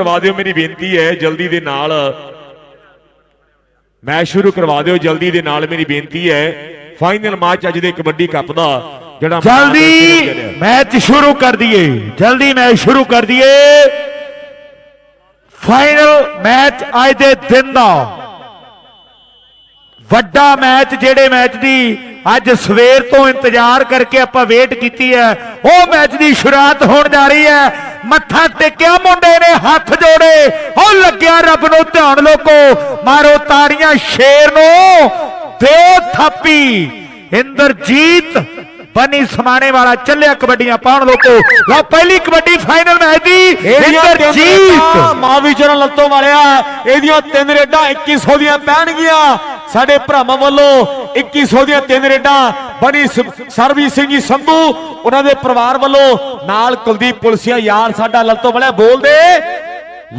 ਕਰਵਾ ਦਿਓ ਮੇਰੀ ਬੇਨਤੀ ਹੈ ਜਲਦੀ ਦੇ ਨਾਲ। ਮੈਚ ਸ਼ੁਰੂ ਕਰਵਾ ਦਿਓ ਜਲਦੀ ਦੇ ਨਾਲ ਮੇਰੀ ਬੇਨਤੀ ਹੈ ਫਾਈਨਲ ਮੈਚ ਅੱਜ ਦੇ ਕਬੱਡੀ ਕੱਪ ਦਾ ਜਿਹੜਾ ਜਲਦੀ। ਮੈਚ ਸ਼ੁਰੂ ਕਰ ਦਈਏ ਜਲਦੀ ਮੈਚ ਸ਼ੁਰੂ ਕਰ ਦਈਏ। ਫਾਈਨਲ ਮੈਚ ਅੱਜ ਦੇ ਦਿਨ ਦਾ। ਵੱਡਾ ਮੈਚ ਜਿਹੜੇ ਮੈਚ ਦੀ ਅੱਜ ਸਵੇਰ ਤੋਂ ਇੰਤਜ਼ਾਰ ਕਰਕੇ ਆਪਾਂ ਵੇਟ ਕੀਤੀ ਹੈ ਉਹ ਮੈਚ ਦੀ ਸ਼ੁਰੂਆਤ ਹੋਣ ਜਾ ਰਹੀ ਹੈ। ਮੱਥਾ ਟੇਕਿਆ ਮੁੰਡੇ ਨੇ ਹੱਥ ਜੋੜੇ। ਉਹ ਲੱਗਿਆ ਰੱਬ ਨੂੰ ਧਿਆਨ ਲੋਕੋ ਮਾਰੋ ਤਾੜੀਆਂ ਸ਼ੇਰ ਨੂੰ। ਦਿਓ ਥਾਪੀ ਇੰਦਰਜੀਤ ਬਨੀ ਸਮਾਣੇ ਵਾਲਾ ਚੱਲਿਆ ਕਬੱਡੀਆਂ ਪਾਉਣ ਲੋਕੋ। ਲਓ ਪਹਿਲੀ ਕਬੱਡੀ ਫਾਈਨਲ ਮੈਚ ਦੀ ਇੰਦਰਜੀਤ। ਮਾਵੀ ਚਰਨ ਲੱਤੋਂ ਵਾਲਿਆ ਇਹਦੀਆਂ ਤਿੰਨ ਰੇਡਾਂ 2100 ਦੀਆਂ ਪੈਣਗੀਆਂ। ਸਾਡੇ ਭਰਾਵਾਂ ਵੱਲੋਂ 2100 ਦੀਆਂ ਤਿੰਨ ਰੇਡਾਂ ਬਣੀ ਸ- ਸਰਬਜੀਤ ਸਿੰਘ ਜੀ ਸੰਧੂ ਉਹਨਾਂ ਦੇ ਪਰਿਵਾਰ ਵੱਲੋਂ ਨਾਲ ਕੁਲਦੀਪ ਪੁਲਸੀਆ ਯਾਰ ਸਾਡਾ ਲੱਤੋਂ ਵਾਲਿਆ ਬੋਲਦੇ।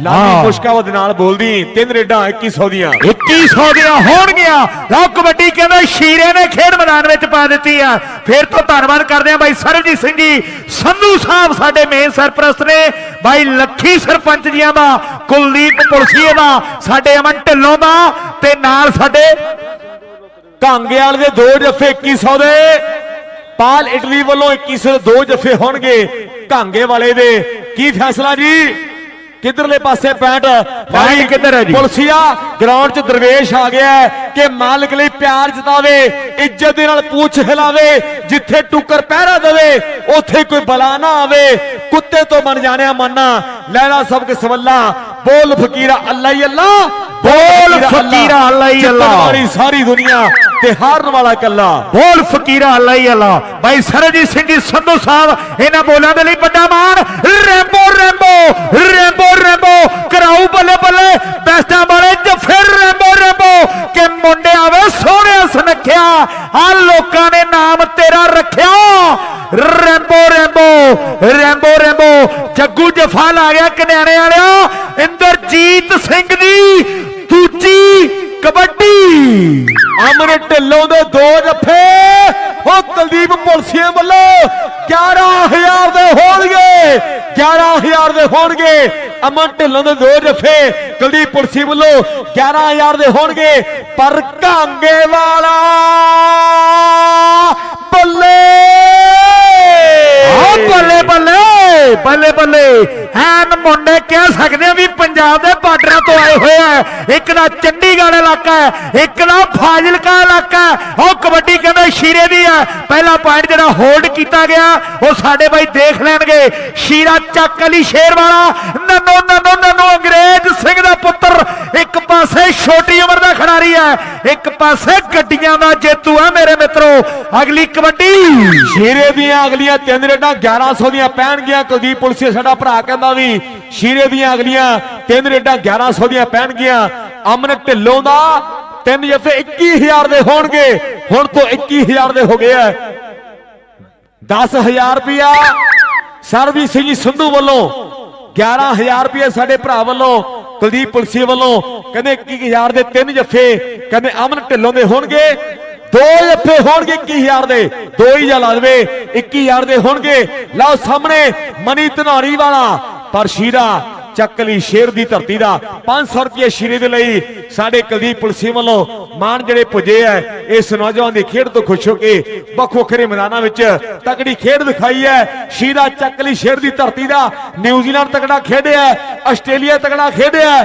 ਲਾਲੀ ਮੁਸ਼ਕਾਵਤ ਨਾਲ ਬੋਲਦੀ ਤਿੰਨ ਰੇਡਾਂ 2100 ਦੀਆਂ। 2100 ਦੀਆਂ ਹੋਣਗੀਆਂ। ਲਓ ਕਬੱਡੀ ਕਹਿੰਦੇ ਸ਼ੀਰੇ ਨੇ ਖੇਡ ਮੈਦਾਨ ਵਿੱਚ ਪਾ ਦਿੱਤੀ ਆ। ਫਿਰ ਤੋਂ ਧੰਨਵਾਦ ਕਰਦੇ ਆ ਬਾਈ ਸਰਬਜੀਤ ਸਿੰਘ ਜੀ। ਸੰਧੂ ਸਾਹਿਬ ਸਾਡੇ ਮੇਨ ਸਰਪ੍ਰਸਤ ਨੇ। ਬਾਈ ਲੱਖੀ ਸਰਪੰਚ ਜੀਆਂ ਦਾ ਕੁਲਦੀਪ ਪੁਲਸੀਏ ਦਾ ਸਾਡੇ ਅਮਨ ਢਿੱਲੋਂ ਦਾ ਤੇ ਨਾਲ ਸਾਡੇ ਕਾਂਗੇ ਵਾਲੇ ਦੇ ਦੋ ਜੱਫੇ 2100 ਦੇ। ਪਾਲ ਇਟਲੀ ਵੱਲੋਂ 2100 ਦੇ ਦੋ ਜੱਫੇ ਹੋਣਗੇ ਕਾਂਗੇ ਵਾਲੇ ਦੇ। ਕੀ ਫੈਸਲਾ ਜੀ? ਕਿੱਧਰਲੇ ਪਾਸੇ 65 ਬਾਈ ਕਿੱਧਰ ਹੈ ਜੀ? ਪੁਲਸੀਆ ਗਰਾਊਂਡ 'ਚ ਦਰਵੇਸ਼ ਆ ਗਿਆ ਹੈ ਕਿ ਮਾਲਕ ਲਈ ਪਿਆਰ ਜਤਾਵੇ ਇੱਜ਼ਤ ਦੇ ਨਾਲ ਪੂਛ ਹਿਲਾਵੇ ਜਿੱਥੇ ਟੁੱਕਰ ਪਹਿਰਾ ਦੇਵੇ ਉੱਥੇ ਕੋਈ ਬਲਾ ਨਾ ਆਵੇ। ਕੁੱਤੇ ਤੋਂ ਬਣ ਜਾਣਿਆ ਮੰਨਾ। ਲੈਲਾ ਸਭ ਕੇ ਸਵੱਲਾ। ਬੋਲ ਫਕੀਰਾ ਅੱਲਾ ਹੀ ਅੱਲਾ ਬੋਲ ਫਕੀਰਾ ਅੱਲਾ ਹੀ ਅੱਲਾ। ਸਾਰੀ ਦੁਨੀਆ ਤੇ ਹਾਰਨ ਵਾਲਾ ਕੱਲਾ ਬੋਲ ਫਕੀਰਾ ਅੱਲਾ ਹੀ ਅੱਲਾ। ਬਾਈ ਸਰਜੀਤ ਸਿੰਘ ਜੀ ਸੰਧੂ ਸਾਹਿਬ, ਇਹਨਾਂ ਬੋਲਾਂ ਦੇ ਲਈ ਵੱਡਾ ਮਾਣ। Rambo Rambo Rambo Rambo. ਕਰਾਉ ਬੱਲੇ ਬੱਲੇ ਬੈਸਟਾਂ ਵਾਲੇ ਜਫੇ ਰੈਂਬੋ ਰੈਂਬੋ। ਕਿ ਮੁੰਡੇ ਆਵੇ ਸੋਹਣਿਆ ਸੁਨੱਖਿਆ। ਆ ਲੋਕਾਂ ਨੇ ਨਾਮ ਤੇਰਾ ਰੱਖਿਆ। Rambo Rambo Rambo Rambo. Jaggu ਜਫਾ ਆ ਗਿਆ ਕਨਿਆਣੇ ਵਾਲਿਆ। ਇੰਦਰਜੀਤ ਸਿੰਘ ਦੀ ਅਮਰ ਢਿੱਲੋਂ ਦੇ ਦੋ ਜੱਫੇ। ਉਹ ਕੁਲਦੀਪ ਪੁਲਸੀਏ ਵੱਲੋਂ 11000 ਦੇ ਹੋਣਗੇ। 11000 ਦੇ ਹੋਣਗੇ। ਅਮਨ ਢਿੱਲੋਂ ਦੇ ਦੋ ਜੱਫੇ। ਕੁਲਦੀਪ ਪੁਲਸੀ ਵੱਲੋਂ 11000 ਦੇ ਹੋਣਗੇ। ਪਰ ਕਾਂਗੇ ਵਾਲਾ ਬੱਲੇ। ਆ ਬੱਲੇ ਬੱਲੇ। ਬੱਲੇ ਬੱਲੇ। ਐਨ ਮੁੰਡੇ ਕਹਿ ਸਕਦੇ ਆ ਵੀ ਪੰਜਾਬ ਦੇ ਬਾਰਡਰਾਂ ਤੋਂ ਆਏ ਹੋਏ ਆ। ਇੱਕ ਦਾ ਚੰਡੀਗੜ੍ਹ ਇਲਾਕਾ ਹੈ, ਇੱਕ ਦਾ ਫਾਜ਼ਿਲਕਾ ਇਲਾਕਾ ਉਹ ਕਬੱਡੀ ਕਹਿੰਦੇ ਸ਼ੀਰੇ ਦੀ ਹੈ ਪਹਿਲਾ ਪੁਆਇੰਟ ਜਿਹੜਾ ਹੋਲਡ ਕੀਤਾ ਗਿਆ, ਉਹ ਸਾਡੇ ਬਾਈ ਦੇਖ ਲੈਣਗੇ। ਸ਼ੀਰਾ ਚੱਕ ਅਲੀ ਸ਼ੇਰ ਵਾਲਾ। ਨੰਨੋ ਨੰਨੋ ਨੰਨੋ, ਅੰਗਰੇਜ਼ ਸਿੰਘ ਦਾ ਪੁੱਤਰ। ਇੱਕ ਪਾਸੇ ਛੋਟੀ ਉਮਰ ਦਾ ਖਿਡਾਰੀ ਹੈ। ਇੱਕ ਪਾਸੇ ਗੱਡੀਆਂ ਦਾ ਜੇਤੂ ਹੈ ਮੇਰੇ ਮਿੱਤਰੋ। ਅਗਲੀ ਕਬੱਡੀ। ਸ਼ੀਰੇ ਦੀਆਂ ਅਗਲੀਆਂ ਤਿੰਨ ਰੇਡਾਂ 1100 ਦੀਆਂ ਪੈਣਗੀਆਂ। ਕੁਲਦੀਪ ਪੁਲਸੀਏ ਸਾਡਾ ਭਰਾ ਕਹਿੰਦਾ ਵੀ ਸ਼ੀਰੇ ਦੀਆਂ ਅਗਲੀਆਂ ਤਿੰਨ ਰੇਡਾਂ 1100 ਦੀਆਂ ਪੈਣਗੀਆਂ। ਅਮਨ ਢਿੱਲੋਂ ਦਾ ਤਿੰਨ ਜਫੇ 21000 ਦੇ ਹੋਣਗੇ। ਹੁਣ ਤੋਂ 21000 ਦੇ ਹੋ ਗਏ ਆ 10000 ਰੁਪਿਆ ਸਰਬਜੀਤ ਸਿੰਘ ਸੰਧੂ ਵੱਲੋਂ 11000 ਰੁਪਏ ਸਾਡੇ ਭਰਾ ਵੱਲੋਂ, ਕੁਲਦੀਪ ਪੁਲਸੀ ਵੱਲੋਂ, ਕਹਿੰਦੇ 21000 ਦੇ ਤਿੰਨ ਜੱਫੇ, ਕਹਿੰਦੇ ਅਮਨ ਢਿੱਲੋਂ ਦੇ ਹੋਣਗੇ, ਦੋ ਜੱਫੇ ਹੋਣਗੇ 21000 ਦੇ, ਦੋ ਹੀ ਜਾਂ ਲਾ ਦੇਵੇ 21000 ਦੇ ਹੋਣਗੇ। ਲਓ ਸਾਹਮਣੇ ਮਨੀ ਧਨੌਰੀ ਵਾਲਾ, ਪਰ ਸ਼ੀਰਾ ਚੱਕਲੀ ਸ਼ੇਰ ਦੀ ਧਰਤੀ ਦਾ। 500 ਰੁਪਏ ਸ਼ੀਰੇ ਦੇ ਲਈ ਸਾਡੇ ਕੁਲਦੀਪ ਪੁਲਸੀ ਵੱਲੋਂ ਮਾਨ ਜਿਹੜੇ ਪੁੱਜੇ ਐ, ਇਸ ਨੌਜਵਾਨ ਦੀ ਖੇਡ ਤੋਂ ਖੁਸ਼ ਹੋ ਕੇ ਵੱਖ ਵੱਖਰੇ ਮੈਦਾਨਾਂ ਵਿੱਚ ਤਕੜੀ ਖੇਡ ਦਿਖਾਈ ਹੈ ਸ਼ੀਰਾ ਚੱਕਲੀ ਸ਼ੇਰ ਦੀ ਧਰਤੀ ਦਾ। ਨਿਊਜ਼ੀਲੈਂਡ ਤਕੜਾ ਖੇਡਿਆ ਆਸਟ੍ਰੇਲੀਆ ਤਕੜਾ ਖੇਡਿਆ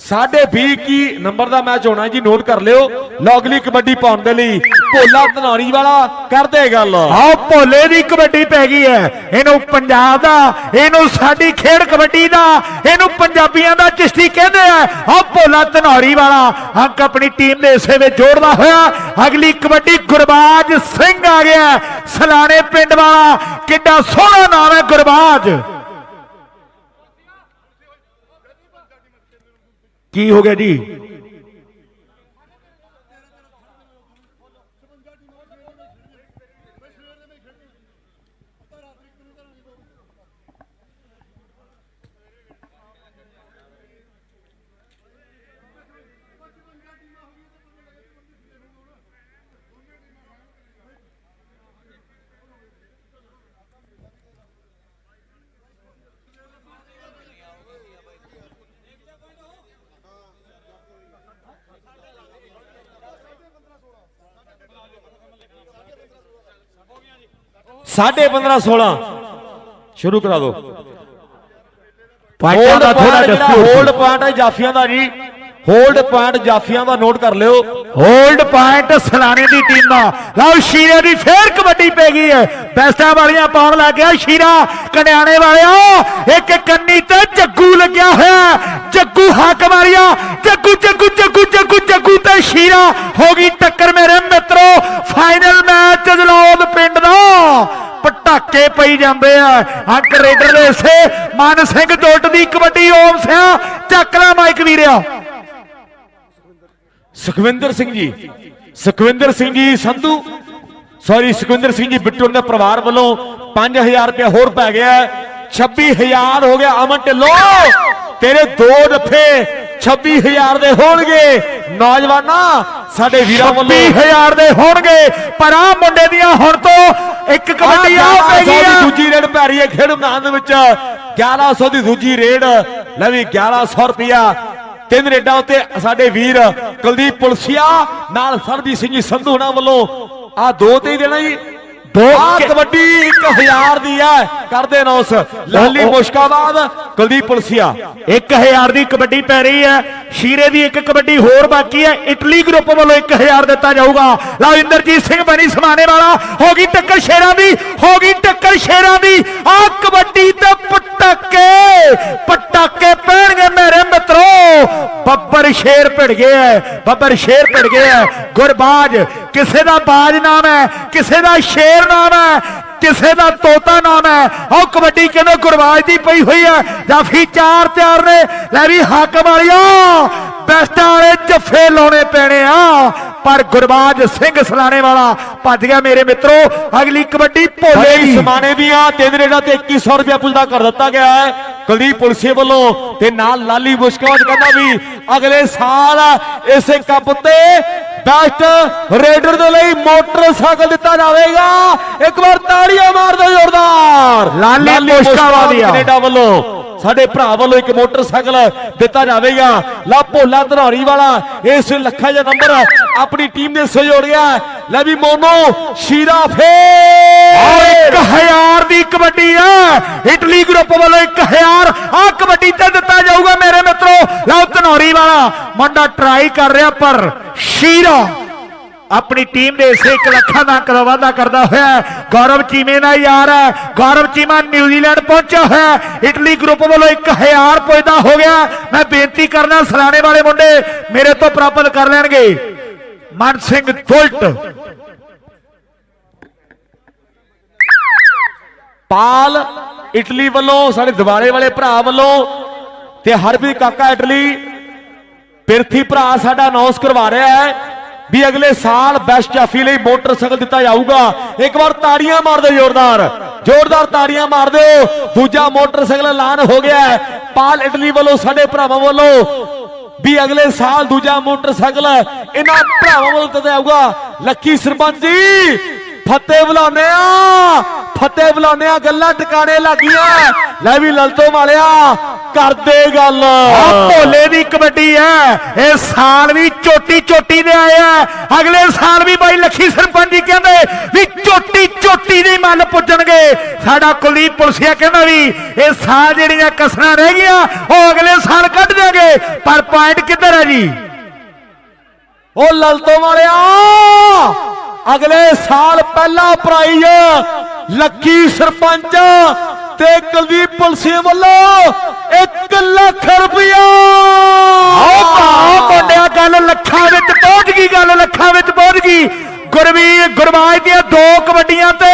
ਸਾਢੇ 20 ਕੀ ਨੰਬਰ ਦਾ ਮੈਚ ਹੋਣਾ ਜੀ, ਨੋਟ ਕਰ ਲਿਓ। ਲੌਗਲੀ ਕਬੱਡੀ ਪਾਉਣ ਦੇ ਲਈ ਭੋਲਾ ਧਨਾਰੀ ਵਾਲਾ ਕਰਦੇ ਗੱਲ। ਆਓ ਭੋਲੇ ਦੀ ਕਬੱਡੀ ਪੈ ਗਈ ਹੈ ਇਹਨੂੰ ਪੰਜਾਬ ਦਾ, ਇਹਨੂੰ ਸਾਡੀ ਖੇਡ ਕਬੱਡੀ ਦਾ, ਇਹਨੂੰ ਪੰਜਾਬੀਆਂ ਦਾ ਚਿਸ਼ਤੀ ਕਹਿੰਦੇ ਆ ਆਓ ਭੋਲਾ ਧਨੌਰੀ ਵਾਲਾ ਅੰਕ ਆਪਣੀ ਟੀਮ ਦੇ ਹਿੱਸੇ ਵਿੱਚ ਜੋੜਦਾ ਹੋਇਆ। ਅਗਲੀ ਕਬੱਡੀ ਗੁਰਬਾਜ ਸਿੰਘ ਆ ਗਿਆ ਸਲਾਣੇ ਪਿੰਡ ਵਾਲਾ, ਕਿੱਡਾ ਸੋਹਣਾ ਨਾਮ ਹੈ ਗੁਰਬਾਜ। ਕੀ ਹੋ ਗਿਆ ਜੀ? 15.5 16 ਸ਼ੁਰੂ ਕਰਾ ਦਿਓ। ਪੁਆਇੰਟਾਂ ਦਾ ਥੋੜਾ ਹੋਲਡ ਡਿਸਪਿਊਟ ਪੁਆਇੰਟ ਹੈ ਜਾਫੀਆਂ ਦਾ ਜੀ। ਹੋਲਡ ਪੁਆਇੰਟ ਜਾਫੀਆਂ ਦਾ ਨੋਟ ਕਰ ਲਿਓ। ਹੋਲਡ ਪੁਆਇੰਟ ਸਲਾਣੇ ਦੀ ਟੀਮ ਦਾ। ਲਓ ਸ਼ੀਰੇ ਦੀ ਫੇਰ ਕਬੱਡੀ ਪੈ ਗਈ ਹੈ। ਬੈਸਟਾਂ ਵਾਲੀਆਂ ਪਾਉਣ ਲੱਗ ਗਿਆ ਸ਼ੀਰਾ। ਕੰਡਿਆਣੇ ਵਾਲਿਆ ਇੱਕ ਕੰਨੀ ਤੇ ਜੱਗੂ ਲੱਗਿਆ ਹੋਇਆ। ਜੱਗੂ ਹੱਕ ਮਾਰਿਆ ਜੱਗੂ ਜੱਗੂ ਜੱਗੂ ਜੱਗੂ ਜੱਗੂ ਤੇ ਸ਼ੀਰਾ ਹੋ ਗਈ ਟੱਕਰ ਮੇਰੇ ਮਿੱਤਰੋ ਫਾਈਨਲ ਮੈਚ ਜਲੌਦ ਪਿੰਡ ਦਾ ਪਟਾਕੇ ਪਈ ਜਾਂਦੇ ਆ। ਅੰਕ ਰੇਡਰ ਦੇ ਇਸੇ ਮਨ ਸਿੰਘ ਜੋਟ ਦੀ ਕਬੱਡੀ ਓਮ ਸਿਆ ਚੱਕਲਾ ਮਾਈਕ ਵੀਰਿਆ। ਸੁਖਵਿੰਦਰ ਸਿੰਘ ਜੀ, ਸੁਖਵਿੰਦਰ ਸਿੰਘ ਜੀ, ਸੰਧੂ। ਸੌਰੀ ਸੁਖਵਿੰਦਰ ਸਿੰਘ ਜੀ, ਬਿੱਟੂ ਦੇ ਪਰਿਵਾਰ ਵੱਲੋਂ 5000 ਰੁਪਏ ਹੋਰ ਪੈ ਗਿਆ। ਹੈ। 26000 ਹੋ ਗਿਆ ਅਮਨ ਢਿੱਲੋਂ। ਤੇਰੇ ਦੋ ਡੱਫੇ 26000 ਦੇ ਹੋਣਗੇ। ਨੌਜਵਾਨਾਂ ਸਾਡੇ ਵੀਰਾਂ ਵੱਲੋਂ। 20000 ਦੇ ਹੋਣਗੇ। ਪਰ ਆ ਮੁੰਡੇ ਦੀਆਂ ਹੁਣ ਤੋਂ ਇੱਕ ਕਬੱਡੀ ਆ ਪੈ ਗਈ ਦੀ ਆ। ਦੂਜੀ ਰੇਡ ਪੈ ਰਹੀ ਹੈ ਖੇਡ ਮੈਦਾਨ ਦੇ ਵਿੱਚ। 1100 ਦੀ ਦੂਜੀ ਰੇਡ। ਲੈ ਵੀ 1100 ਰੁਪਿਆ ਤਿੰਨ ਰੇਡਾਂ ਉੱਤੇ ਸਾਡੇ ਵੀਰ ਕੁਲਦੀਪ ਪੁਲਸੀਆ ਨਾਲ ਸਰਬਜੀਤ ਸਿੰਘ ਜੀ ਸੰਧੂ ਵੱਲੋਂ। ਆ ਦੋ ਤੇ ਹੀ ਦੇਣਾ ਜੀ। ਕਿ- ਕਬੱਡੀ 1000 ਦੀ ਹੈ। ਕਰਦੇ ਨੌਸ ਲਾਲੀ ਮੁਸ਼ਕਾਬਾਦ ਕੁਲਦੀਪ ਪੁਲਸੀਆ। 1000 ਦੀ ਕਬੱਡੀ ਪੈ ਰਹੀ ਹੈ। ਸ਼ੀਰੇ ਦੀ ਇੱਕ ਕਬੱਡੀ ਹੋਰ ਬਾਕੀ ਹੈ। ਇਟਲੀ ਗਰੁੱਪ ਵੱਲੋਂ 1000 ਦਿੱਤਾ ਜਾਊਗਾ। ਲਓ ਇੰਦਰਜੀਤ ਸਿੰਘ ਬਣੀ ਸਮਾਨੇ ਵਾਲਾ। ਹੋ ਗਈ ਟੱਕਰ ਸ਼ੇਰਾਂ ਦੀ ਹੋ ਗਈ ਟੱਕਰ ਸ਼ੇਰਾਂ ਦੀ। ਆ ਕਬੱਡੀ ਤੇ ਪਟਾਕੇ ਪਟਾਕੇ ਪੈਣਗੇ ਮੇਰੇ ਮਿੱਤਰੋ। ਬੱਬਰ ਸ਼ੇਰ ਭਿੜ ਗਿਆ ਹੈ, ਬੱਬਰ ਸ਼ੇਰ ਭਿੜ ਗਿਆ ਹੈ। ਗੁਰਬਾਜ ਕਿਸੇ ਦਾ ਬਾਜ ਨਾਮ ਹੈ ਕਿਸੇ ਦਾ ਸ਼ੇਰ ਨਾਮ ਹੈ ਕਿਸੇ ਦਾ ਤੋਤਾ ਨਾਮ ਹੈ ਉਹ ਕਬੱਡੀ ਕਹਿੰਦੇ ਗੁਰਬਾਜ ਦੀ ਪਈ ਹੋਈ ਹੈ ਜਾਫੀ ਚਾਰ ਤਿਆਰ ਨੇ। ਲੈ ਵੀ ਹਾਕਮ ਵਾਲਿਓ ਬੈਸਟਾਂ ਵਾਲੇ ਜੱਫੇ ਲਾਉਣੇ ਪੈਣੇ ਪਰ ਗੁਰਬਾਜ ਸਿੰਘ ਸਲਾਣੇ ਵਾਲਾ ਭੱਜ ਗਿਆ ਮੇਰੇ ਮਿੱਤਰੋ। ਅਗਲੀ ਕਬੱਡੀ ਭੋਲੇ ਦੀ ਸਮਾਨੇ ਦੀਆਂ ਤਿੰਨ ਰੇਡਾਂ ਤੇ 2100 ਰੁਪਏ ਪੁੱਜਦਾ ਕਰ ਦਿੱਤਾ ਗਿਆ ਹੈ। ਕੁਲਦੀਪ ਪੁਲਸੀਏ ਵੱਲੋਂ ਤੇ ਨਾਲ ਲਾਲੀ ਮੁਸ਼ਕਾਵਤ ਕਹਿੰਦਾ ਵੀ ਅਗਲੇ ਸਾਲ ਇਸੇ ਕੱਪ ਤੇ ਬੈਸਟ ਰੇਡਰ ਦੇ ਲਈ ਮੋਟਰਸਾਈਕਲ ਦਿੱਤਾ ਜਾਵੇਗਾ। ਇੱਕ ਵਾਰ ਤਾੜੀਆਂ ਮਾਰ ਦਿਓ ਜ਼ੋਰਦਾਰ। ਲਾਲੀ। ਮੁਸ਼ਕਾਵਤ ਕੈਨੇਡਾ ਵੱਲੋਂ ਸਾਡੇ ਭਰਾ ਵੱਲੋਂ ਇੱਕ ਮੋਟਰਸਾਈਕਲ ਦਿੱਤਾ ਜਾਵੇਗਾ। ਲਾ ਭੋਲਾ ਧਨੌਰੀ ਵਾਲਾ ਇਸ ਲੱਖਾਂ ਦਾ ਨੰਬਰ ਆਪਣੀ ਟੀਮ ਦੇ ਸਹਿਯੋਗ ਗਿਆ ਲੈ ਵੀ ਮੋਨੋ ਸ਼ੀਰਾ ਫੇਰ। 1000 ਦੀ ਕਬੱਡੀ ਆ ਇਟਲੀ ਗਰੁੱਪ ਵੱਲੋਂ 1000 ਆ ਕਬੱਡੀ ਤੇ ਦਿੱਤਾ ਜਾਊਗਾ ਮੇਰੇ ਮਿੱਤਰੋ। ਲਓ ਧਨੌਰੀ ਵਾਲਾ ਮੁੰਡਾ ਟਰਾਈ ਕਰ ਰਿਹਾ ਪਰ ਸ਼ੀਰਾ ਆਪਣੀ ਟੀਮ ਦੇ ਇਸੇ 1 ਲੱਖਾਂ ਦਾ ਅੰਕ ਵਾਅਦਾ ਕਰਦਾ ਹੋਇਆ ਹੈ। ਗੌਰਵ ਚੀਮੇ ਦਾ ਯਾਰ ਹੈ। ਗੌਰਵ ਚੀਮਾ ਨਿਊਜ਼ੀਲੈਂਡ ਪਹੁੰਚਿਆ ਹੋਇਆ ਹੈ। ਇਟਲੀ ਗਰੁੱਪ ਵੱਲੋਂ 1000 ਪੁੱਜਦਾ ਹੋ ਗਿਆ। ਮੈਂ ਬੇਨਤੀ ਕਰਨਾ ਸਲਾਣੇ ਵਾਲੇ ਮੁੰਡੇ ਮੇਰੇ ਤੋਂ ਪ੍ਰਾਪਤ ਕਰ ਲੈਣਗੇ। ਮਨ ਸਿੰਘ ਦੁਲਟ ਪਾਲ ਇਟਲੀ ਵੱਲੋਂ, ਸਾਡੇ ਦਿਵਾਲੇ ਵਾਲੇ ਭਰਾ ਵੱਲੋਂ ਤੇ ਹਰਪ੍ਰੀਤ ਕਾਕਾ ਇਟਲੀ, ਪਿਰਥੀ ਭਰਾ ਸਾਡਾ ਅਨਾਉਂਸ ਕਰਵਾ ਰਿਹਾ ਹੈ ਵੀ ਅਗਲੇ ਸਾਲ ਬੈਸਟ ਜਾਫੀ ਲਈ ਮੋਟਰਸਾਈਕਲ ਦਿੱਤਾ ਜਾਊਗਾ। ਇੱਕ ਵਾਰ ਤਾੜੀਆਂ ਮਾਰ ਦਿਓ ਜ਼ੋਰਦਾਰ। ਜ਼ੋਰਦਾਰ ਤਾੜੀਆਂ ਮਾਰ ਦਿਓ। ਦੂਜਾ ਮੋਟਰਸਾਈਕਲ ਐਲਾਨ ਹੋ ਗਿਆ ਪਾਲ ਇਟਲੀ ਵੱਲੋਂ, ਸਾਡੇ ਭਰਾਵਾਂ ਵੱਲੋਂ ਵੀ ਅਗਲੇ ਸਾਲ ਦੂਜਾ ਮੋਟਰਸਾਈਕਲ ਇਹਨਾਂ ਭਰਾਵਾਂ ਵੱਲੋਂ ਦਿੱਤਾ ਜਾਊਗਾ। ਲੱਕੀ ਸਰਪੰਚ ਜੀ, ਫਤਿਹ ਬੁਲਾਉਂਦੇ ਆ ਫਤਿਹ ਬੁਲਾਉਂਦੇ ਆ ਗੱਲਾਂ ਟਿਕਾਣੇ ਲੱਗੀਆਂ ਲੈ ਵੀ ਲਲਤੋ ਵਾਲਿਆ ਕਰਦੇ ਗੱਲ। ਆ ਭੋਲੇ ਦੀ ਕਬੱਡੀ ਹੈ। ਇਹ ਸਾਲ ਵੀ ਚੋਟੀ ਚੋਟੀ ਦੇ ਆਏ ਆ। ਅਗਲੇ ਸਾਲ ਵੀ ਬਾਈ ਲੱਖੀ ਸਰਪੰਚ ਜੀ ਕਹਿੰਦੇ ਵੀ ਚੋਟੀ ਚੋਟੀ ਦੇ ਮਨ ਪੁੱਜਣਗੇ। ਸਾਡਾ ਕੁਲਦੀਪ ਪੁਲਸੀਆ ਕਹਿੰਦਾ ਵੀ ਇਹ ਸਾਲ ਜਿਹੜੀਆਂ ਕਸਰਾਂ ਰਹਿ ਗਈਆਂ ਉਹ ਅਗਲੇ ਸਾਲ ਕੱਢ ਦਿਆਂਗੇ। ਪਰ ਪੁਆਇੰਟ ਕਿੱਧਰ ਹੈ ਜੀ? ਉਹ ਲਲਤੋ ਵਾਲਿਆ ਅਗਲੇ ਸਾਲ ਪਹਿਲਾ ਪ੍ਰਾਈਜ਼ ਲੱਕੀ ਸਰਪੰਚ ਤੇ ਕੁਲਦੀਪ ਪੁਲਸੀ ਵੱਲੋਂ 1 ਲੱਖ ਰੁਪਇਆ ਆਓ ਭਾ ਮੁੰਡਿਆ ਗੱਲ ਲੱਖਾਂ ਵਿੱਚ ਪਹੁੰਚ ਗਈ ਗੱਲ ਲੱਖਾਂ ਵਿੱਚ ਪਹੁੰਚ ਗਈ। ਗੁਰਵੀਰ ਗੁਰਬਾਜ ਦੀਆਂ ਦੋ ਕਬੱਡੀਆਂ ਤੇ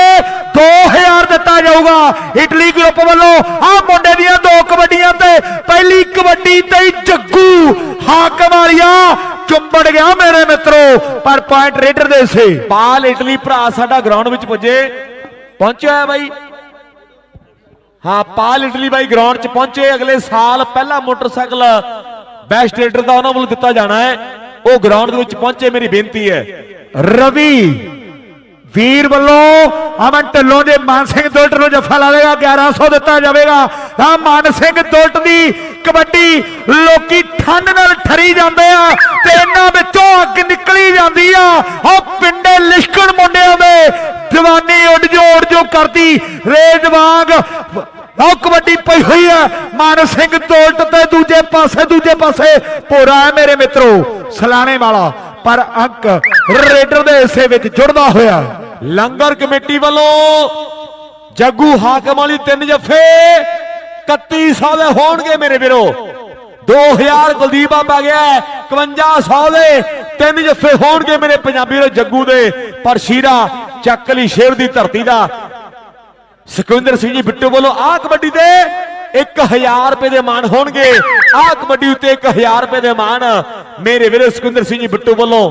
2000 ਦਿੱਤਾ ਜਾਊਗਾ। ਇਟਲੀ ਗਰੁੱਪ ਵੱਲੋਂ ਆ ਮੁੰਡੇ ਦੀਆਂ ਦੋ ਕਬੱਡੀਆਂ ਤੇ ਪਹਿਲੀ ਕਬੱਡੀ ਤੇ ਜੱਗੂ ਹਾਕਮ ਵਾਲੀਆ ਚੁੰਬੜ ਗਿਆ ਮੇਰੇ ਮਿੱਤਰੋ ਪਰ ਪੁਆਇੰਟ ਰੇਡਰ ਦੇ ਸੇ ਪਾਲ ਇਟਲੀ ਭਰਾ ਸਾਡਾ ਗਰਾਊਂਡ ਵਿੱਚ ਪੁੱਜੇ। ਪਹੁੰਚਿਆ ਹੈ ਬਾਈ। ਹਾਂ, ਪਾਲ ਇਟਲੀ ਬਾਈ ਗਰਾਊਂਡ 'ਚ ਪਹੁੰਚੇ। ਅਗਲੇ ਸਾਲ ਪਹਿਲਾ ਮੋਟਰਸਾਈਕਲ ਬੈਸਟ ਰੇਡਰ ਦਾ ਉਹਨਾਂ ਵੱਲੋਂ ਦਿੱਤਾ ਜਾਣਾ ਹੈ। ਉਹ ਗਰਾਊਂਡ ਦੇ ਵਿੱਚ ਪਹੁੰਚੇ, ਮੇਰੀ ਬੇਨਤੀ ਹੈ। ਰਵੀ ਵੀਰ ਵੱਲੋਂ ਅਮਨ ਢਿੱਲੋਂ ਦੇ ਮਾਨ ਸਿੰਘ ਦੁਲਟ ਨੂੰ ਜੱਫਾ ਲਾਵੇਗਾ। 1100 ਦਿੱਤਾ ਜਾਵੇਗਾ। ਤਾਂ ਮਾਨ ਸਿੰਘ ਦੁਲਟ ਦੀ ਕਬੱਡੀ ਲੋਕੀ ਠੰਡ ਨਾਲ ਠਰੀ ਜਾਂਦੇ ਆ ਤੇ ਇਹਨਾਂ ਵਿੱਚੋਂ ਅੱਗ ਨਿਕਲੀ ਜਾਂਦੀ ਆ। ਉਹ ਪਿੰਡੇ ਲਿਸ਼ਕਣ ਮੁੰਡਿਆਂ ਦੇ ਜਵਾਨੀ ਉੱਡ ਜੋ ਉੱਡ ਜੋ ਕਰਦੀ ਰੇਜ ਵਾਂਗ। ਲਓ ਕਬੱਡੀ ਪਈ ਹੋਈ ਹੈ। ਮਾਨ ਸਿੰਘ ਤੋਲਟ ਤੇ ਦੂਜੇ ਪਾਸੇ ਦੂਜੇ ਪਾਸੇ। ਭੋਰਾ ਹੈ ਮੇਰੇ ਮਿੱਤਰੋ, ਸਲਾਣੇ ਵਾਲਾ। ਪਰ ਅੰਕ ਰੇਡਰ ਦੇ ਹਿੱਸੇ ਵਿੱਚ ਜੁੜਦਾ ਹੋਇਆ। ਲੰਗਰ ਕਮੇਟੀ ਵੱਲੋਂ ਜੱਗੂ ਹਾਕਮ ਵਾਲੀ ਤਿੰਨ ਜੱਫੇ 3100 ਦੇ ਹੋਣਗੇ ਮੇਰੇ ਵੀਰੋ। 2000 ਕੁਲਦੀਪ ਬਾਬਾ ਗਿਆ 5100 ਦੇ ਤਿੰਨ ਜੱਫੇ ਹੋਣਗੇ ਮੇਰੇ ਪੰਜਾਬੀ ਵੀਰੋ ਜੱਗੂ ਦੇ। ਪਰ ਸ਼ੀਰਾ ਚੱਕ ਲਈ ਸ਼ੇਰ ਦੀ ਧਰਤੀ ਦਾ। ਸੁਖਵਿੰਦਰ ਸਿੰਘ ਜੀ ਬਿੱਟੂ ਵੱਲੋਂ ਆਹ ਕਬੱਡੀ ਦੇ 1000 ਰੁਪਏ ਦੇ ਮਾਨ ਹੋਣਗੇ। ਆਹ ਕਬੱਡੀ ਉੱਤੇ 1000 ਰੁਪਏ ਦੇ ਮਾਨ ਮੇਰੇ ਵੀਰੇ ਸੁਖਵਿੰਦਰ ਸਿੰਘ ਜੀ ਬਿੱਟੂ ਵੱਲੋਂ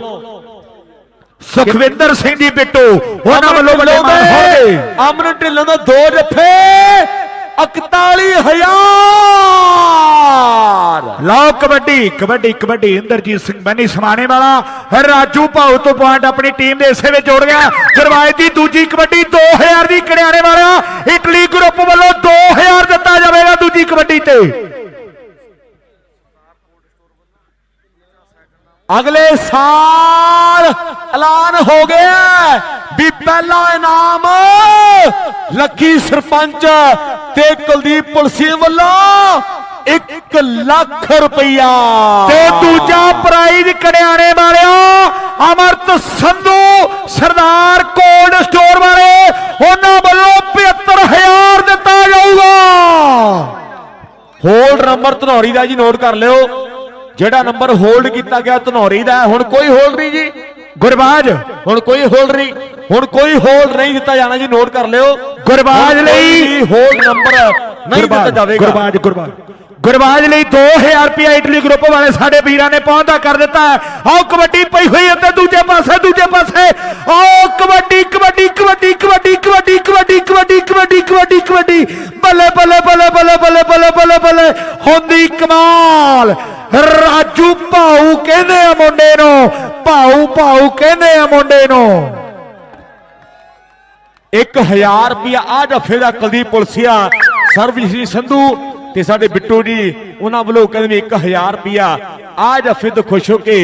ਸੁਖਵਿੰਦਰ ਸਿੰਘ ਜੀ ਬਿੱਟੂ ਉਹਨਾਂ ਵੱਲੋਂ ਵੱਡੇ ਢਿੱਲੋਂ ਮਾਣ ਦੇ- ਹੋਣਗੇ ਅਮਨ ਢਿੱਲੋਂ ਦਾ ਦੋ ਜੱਫੇ 41000 ਲਓ ਕਬੱਡੀ ਕਬੱਡੀ ਕਬੱਡੀ, ਇੰਦਰਜੀਤ ਸਿੰਘ ਬੰਨੀ ਸਮਾਣੇ ਵਾਲਾ, ਰਾਜੂ ਭਾਉ ਤੋਂ ਪੁਆਇੰਟ ਆਪਣੀ ਟੀਮ ਦੇ ਹਿੱਸੇ ਵਿੱਚ ਜੋੜ ਗਿਆ। ਗੁਰਵਾਜ ਦੀ ਦੂਜੀ ਕਬੱਡੀ 2000 ਦੀ ਕੜਿਆਣੇ ਵਾਲਾ ਇਟਲੀ ਗਰੁੱਪ ਵੱਲੋਂ 2000 ਦਿੱਤਾ ਜਾਵੇਗਾ ਦੂਜੀ ਕਬੱਡੀ ਤੇ। ਅਗਲੇ ਸਾਲ ਐਲਾਨ ਹੋ ਗਿਆ ਵੀ ਪਹਿਲਾ ਇਨਾਮ ਲੱਕੀ ਸਰਪੰਚ ਤੇ ਕੁਲਦੀਪ ਪੁਲਸੀ ਵੱਲੋਂ 1 ਲੱਖ ਰੁਪਈਆ। ਤੇ ਦੂਜਾ ਪ੍ਰਾਈਜ਼ ਕੜਿਆਣੇ ਵਾਲਿਓ ਅਮਰਤ ਸੰਧੂ ਸਰਦਾਰ ਕੋਲਡ ਸਟੋਰ ਵਾਲੇ ਉਹਨਾਂ ਵੱਲੋਂ 75000 ਦਿੱਤਾ ਜਾਊਗਾ। ਹੋਲਡ ਨੰਬਰ ਧਨੌਰੀ ਦਾ ਜੀ ਨੋਟ ਕਰ ਲਿਓ। ਜਿਹੜਾ ਨੰਬਰ ਹੋਲਡ ਕੀਤਾ ਗਿਆ ਧਨੌਰੀ ਦਾ ਹੁਣ ਕੋਈ ਹੋਲਡ ਨਹੀਂ ਜੀ। ਗੁਰਬਾਜ ਹੁਣ ਕੋਈ ਹੋਲਡ ਨਹੀਂ। ਹੁਣ ਕੋਈ ਹੋਲਡ ਨਹੀਂ ਦਿੱਤਾ ਜਾਣਾ ਜੀ ਨੋਟ ਕਰ ਲਿਓ। ਗੁਰਬਾਜ ਲਈ ਹੋਲਡ ਨੰਬਰ ਨਹੀਂ ਦਿੱਤਾ ਜਾਵੇਗਾ। ਗੁਰਬਾਜ ਗੁਰਬਾਜ। ਗੁਰਬਾਜ ਲਈ 2000 ਰੁਪਏ ਇਟਲੀ ਗਰੁੱਪ ਵਾਲੇ ਸਾਡੇ ਵੀਰਾਂ ਨੇ ਪਹੁੰਚਦਾ ਕਰ ਦਿੱਤਾ ਹੈ। ਆਓ ਕਬੱਡੀ ਪਈ ਹੋਈ ਹੈ ਤੇ ਦੂਜੇ ਪਾਸੇ ਦੂਜੇ ਪਾਸੇ। ਆਓ ਕਬੱਡੀ ਕਬੱਡੀ ਕਬੱਡੀ ਕਬੱਡੀ ਕਬੱਡੀ ਕਬੱਡੀ ਕਬੱਡੀ ਕਬੱਡੀ ਕਬੱਡੀ ਕਬੱਡੀ। ਬੱਲੇ ਬੱਲੇ ਬੱਲੇ ਬੱਲੇ ਬੱਲੇ ਬੱਲੇ ਬੱਲੇ ਬੱਲੇ। ਹੁੰਦੀ ਕਮਾਲ। ਰਾਜੂ ਭਾਊ ਕਹਿੰਦੇ ਆ ਮੁੰਡੇ ਨੂੰ, ਭਾਊ ਭਾਊ ਕਹਿੰਦੇ ਆ ਮੁੰਡੇ ਨੂੰ। 1000 ਰੁਪਿਆ ਆ ਜਫੇ ਦਾ ਕੁਲਦੀਪ ਪੁਲਸੀਆ, ਸਰਬਜੀਤ ਸੰਧੂ ਤੇ ਸਾਡੇ ਬਿੱਟੂ ਜੀ, ਉਹਨਾਂ ਵੱਲੋਂ ਕਹਿੰਦੇ ਵੀ 1000 ਰੁਪਿਆ ਆ ਜਫੇ ਤੋਂ ਖੁਸ਼ ਹੋ ਕੇ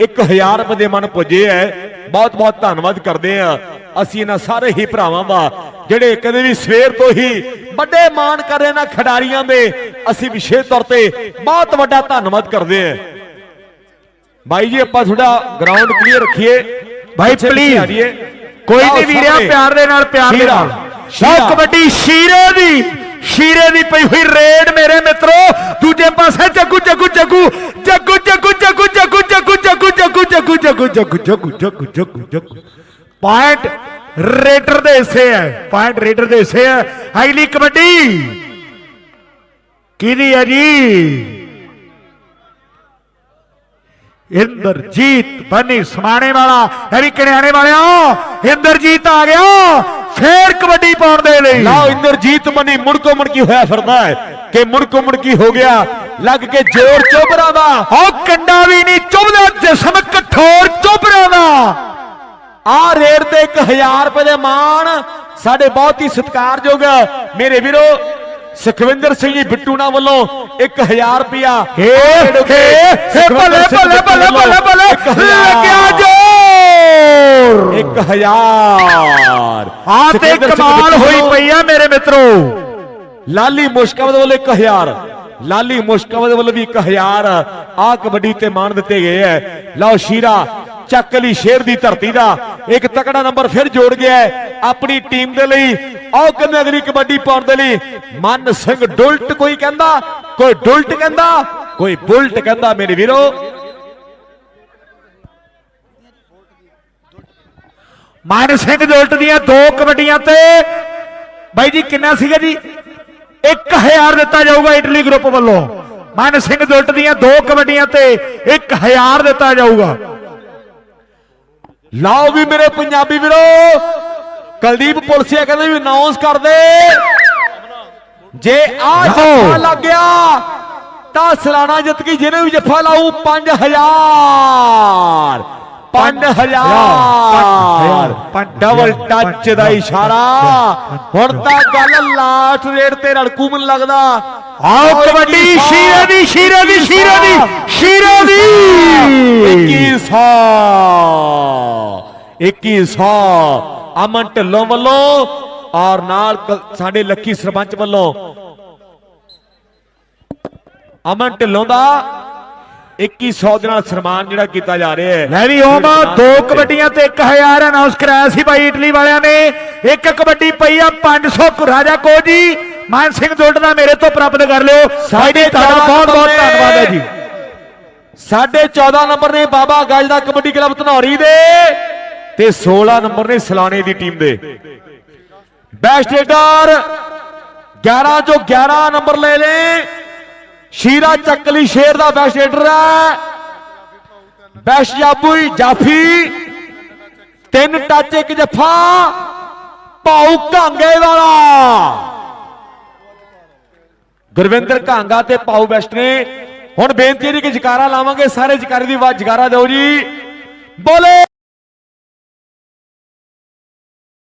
1000 ਰੁਪਏ ਦੇ ਮਨ ਪੁੱਜੇ ਐ। ਬਹੁਤ ਬਹੁਤ ਧੰਨਵਾਦ ਕਰਦੇ ਆ। ਅਸੀਂ ਇਹਨਾਂ ਸਾਰੇ ਹੀ ਭਰਾਵਾਂ ਦਾ, ਜਿਹੜੇ ਕਦੇ ਵੀ ਸਵੇਰ ਤੋਂ ਹੀ ਵੱਡੇ ਮਾਣ ਕਰ ਰਹੇ ਨਾ ਖਿਡਾਰੀਆਂ ਦੇ ਅਸੀਂ ਵਿਸ਼ੇਸ਼ ਤੌਰ ਤੇ ਬਹੁਤ ਵੱਡਾ ਧੰਨਵਾਦ ਕਰਦੇ ਆ ਬਾਈ ਜੀ ਆਪਾਂ ਥੋੜਾ ਗਰਾਊਂਡ ਕਲੀਅਰ ਰੱਖੀਏ ਭਾਈ ਪਲੀਜ਼। ਕੋਈ ਨਹੀਂ ਵੀਰਿਆ। ਪਿਆਰ ਦੇ ਨਾਲ ਪਿਆਰ ਦੇ ਨਾਲ। ਲਓ ਕਬੱਡੀ ਸ਼ੀਰੇ ਦੀ ਸ਼ੀਰੇ ਦੀ ਪਈ ਹੋਈ ਰੇਡ ਮੇਰੇ ਮਿੱਤਰੋ ਦੂਜੇ ਪਾਸੇ ਜੱਗੂ ਜੱਗੂ ਜੱਗੂ ਜੱਗੂ ਜੱਗੂ ਜੱਗੂ ਜੱਗੂ ਜੱਗੂ ਜੱਗੂ ਜੱਗੂ ਜੱਗੂ ਜੱਗੂ ਜੱਗੂ ਜੱਗੂ ਜੱਗੂ ਜੱਗੂ ਜੱਗੂ ਪੁਆਇੰਟ ਰੇਡਰ ਦੇ ਹਿੱਸੇ ਹੈ ਪੁਆਇੰਟ ਰੇਡਰ ਦੇ ਹਿੱਸੇ ਹੈ। ਅਗਲੀ ਕਬੱਡੀ। ਕਿਹਦੀ ਹੈ ਜੀ? ਇੰਦਰਜੀਤ ਬਨੀ ਸਮਾਣੇ ਵਾਲਾ। ਇਹ ਵੀ ਕੜਿਆਣੇ ਵਾਲਿਓ ਇੰਦਰਜੀਤ ਆ ਗਿਆ ਫੇਰ ਕਬੱਡੀ ਪਾਉਣ ਦੇ ਲਈ। ਲਓ ਇੰਦਰਜੀਤ ਮਨੀ ਮੁੜਕੋ ਮੁੜਕੀ ਹੋਇਆ ਫਿਰਦਾ ਹੈ? ਕਿ ਮੁੜਕੋ ਮੁੜਕੀ ਹੋ ਗਿਆ? ਲੱਗ ਕੇ ਜ਼ੋਰ ਚੋਬਰਾ ਦਾ। ਉਹ ਕੰਡਾ ਵੀ ਨਹੀਂ ਚੁੱਭਦਾ ਜਿਸਮ ਕਠੋਰ ਚੁੱਭਰਾ ਦਾ। ਆ ਰੇਟ ਤੇ 1000 ਰੁਪਏ ਦੇ ਮਾਣ ਸਾਡੇ ਬਹੁਤ ਹੀ ਸਤਿਕਾਰਯੋਗ ਮੇਰੇ ਵੀਰੋ ਸੁਖਵਿੰਦਰ ਸਿੰਘ ਜੀ ਬਿੱਟੂਣਾ ਵੱਲੋਂ 1000 ਰੁਪਿਆ ਏ ਬੱਲੇ ਬੱਲੇ ਬੱਲੇ ਬੱਲੇ ਬੱਲੇ ਲੱਗਿਆ ਜੋਰ। 1000 ਆ ਤੇ ਕਮਾਲ ਹੋਈ ਪਈ ਆ ਮੇਰੇ ਮਿੱਤਰੋ। ਲਾਲੀ ਮੁਸ਼ਕਾਵਤ ਵੱਲੋਂ 1000 ਲਾਲੀ ਮੁਸ਼ਕਾਵਤ ਵੱਲੋਂ ਵੀ 1000 ਆ ਕਬੱਡੀ ਤੇ ਮਾਣ ਦਿੱਤੇ ਗਏ ਐ ਲਓ ਸ਼ੀਰਾ ਚੱਕ ਲਈ ਸ਼ੇਰ ਦੀ ਧਰਤੀ ਦਾ। ਇੱਕ ਤਕੜਾ ਨੰਬਰ ਫਿਰ ਜੋੜ ਗਿਆ ਹੈ। ਆਪਣੀ ਟੀਮ ਦੇ ਲਈ, ਆਓ ਕਹਿੰਦੇ ਅਗਲੀ ਕਬੱਡੀ ਪਾਉਣ ਦੇ ਲਈ। ਮਨ ਸਿੰਘ ਡੁਲਟ ਕੋਈ ਕਹਿੰਦਾ? ਕੋਈ ਡੁਲਟ ਕਹਿੰਦਾ? ਕੋਈ ਬੁਲਟ ਕਹਿੰਦਾ ਮੇਰੇ ਵੀਰੋ? ਮਾਨ ਸਿੰਘ ਜੋਲਟ ਦੀਆਂ ਦੋ ਕਬੱਡੀਆਂ ਤੇ ਬਾਈ ਜੀ ਕਿੰਨਾ ਸੀਗਾ ਜੀ? 1000 ਦਿੱਤਾ ਜਾਊਗਾ ਇਟਲੀ ਗਰੁੱਪ ਵੱਲੋਂ। ਮਨ ਸਿੰਘ ਜੋਲਟ ਦੀਆਂ ਦੋ ਕਬੱਡੀਆਂ ਤੇ 1000 ਦਿੱਤਾ ਜਾਊਗਾ। ਲਓ ਵੀ ਮੇਰੇ ਪੰਜਾਬੀ ਵੀਰੋ। ਕੁਲਦੀਪ ਪੁਲਸੀਆ ਕਹਿੰਦੇ ਵੀ ਅਨਾਉਂਸ ਕਰ ਦੇ। ਜੇ ਆ। ਜੱਫਾ ਲੱਗ ਗਿਆ ਤਾਂ ਸਲਾਣਾ ਜਿੱਤ ਗਈ ਜਿਹਨੇ ਵੀ ਜੱਫਾ ਲਾਊ 5000 5000 ਪੰਜ ਡਬਲ ਟੱਚ ਦਾ ਇਸ਼ਾਰਾ। ਹੁਣ ਤਾਂ ਗੱਲ ਲਾਸਟ ਰੇਟ ਤੇ ਰੜਕੂ ਮਨ ਲੱਗਦਾ। ਆਓ ਕਬੱਡੀ ਸ਼ੀਰੇ ਦੀ ਸ਼ੀਰੇ ਦੀ ਸ਼ੀਰੇ ਦੀ ਸ਼ੀਰੇ ਦੀ। 2100 2100 ਅਮਨ ਢਿੱਲੋਂ ਵੱਲੋਂ ਔਰ ਨਾਲ ਸਾਡੇ ਲੱਕੀ ਸਰਪੰਚ ਵੱਲੋਂ। ਅਮਨ ਢਿੱਲੋਂ ਦਾ 2100 ਦੇ ਨਾਲ ਸਨਮਾਨ ਜਿਹੜਾ ਕੀਤਾ ਜਾ ਰਿਹਾ ਹੈ ਲੈ ਵੀ ਓਮ ਦੋ ਕਬੱਡੀਆਂ ਤੇ 1000 ਅਨਾਉਂਸ ਕਰਾਇਆ ਸੀ ਭਾਈ ਇਟਲੀ ਵਾਲਿਆਂ ਨੇ ਇੱਕ ਕਬੱਡੀ ਪਈ ਆ 500 ਰਾਜਾ ਕੋਜੀ ਮਾਨ ਸਿੰਘ ਜੋੜ ਦਾ ਮੇਰੇ ਤੋਂ ਪ੍ਰਾਪਤ ਕਰ ਲਿਓ ਸਾਡੀ ਤੁਹਾਡਾ ਬਹੁਤ ਬਹੁਤ ਧੰਨਵਾਦ ਹੈ ਜੀ ਸਾਢੇ 14 ਨੰਬਰ ਨੇ ਬਾਬਾ ਗਾਜ ਦਾ ਕਬੱਡੀ ਕਲੱਬ ਧਨੌਰੀ ਦੇ ਤੇ 16 ਨੰਬਰ ਨੇ ਸਲਾਣੇ ਦੀ ਟੀਮ ਦੇ ਬੈਸਟ ਏਡਰ 11 ਚੋਂ 11 ਨੰਬਰ ਲੈ ਲੈ ਸ਼ੀਰਾ ਚੱਕਲੀ ਸ਼ੇਰ ਦਾ ਬੈਸਟ ਏਡਰ ਹੈ। ਬੈਸਟ ਜਾਬੂਈ ਜਾਫੀ। ਤਿੰਨ ਟੱਚ, ਇੱਕ ਜੱਫਾ। ਭਾਉ ਕਾਂਗੇ ਵਾਲਾ। ਗੁਰਵਿੰਦਰ ਕਾਂਗਾ ਤੇ ਪਾਉ ਬੈਸਟ ਨੇ। ਹੁਣ ਬੇਨਤੀ ਹੈ ਕਿ ਜਕਾਰਾ ਲਾਵਾਂਗੇ। ਸਾਰੇ ਜਕਾਰੇ ਦੀ ਆਵਾਜ਼ ਜਕਾਰਾ ਦਿਓ ਜੀ। ਬੋਲੇ।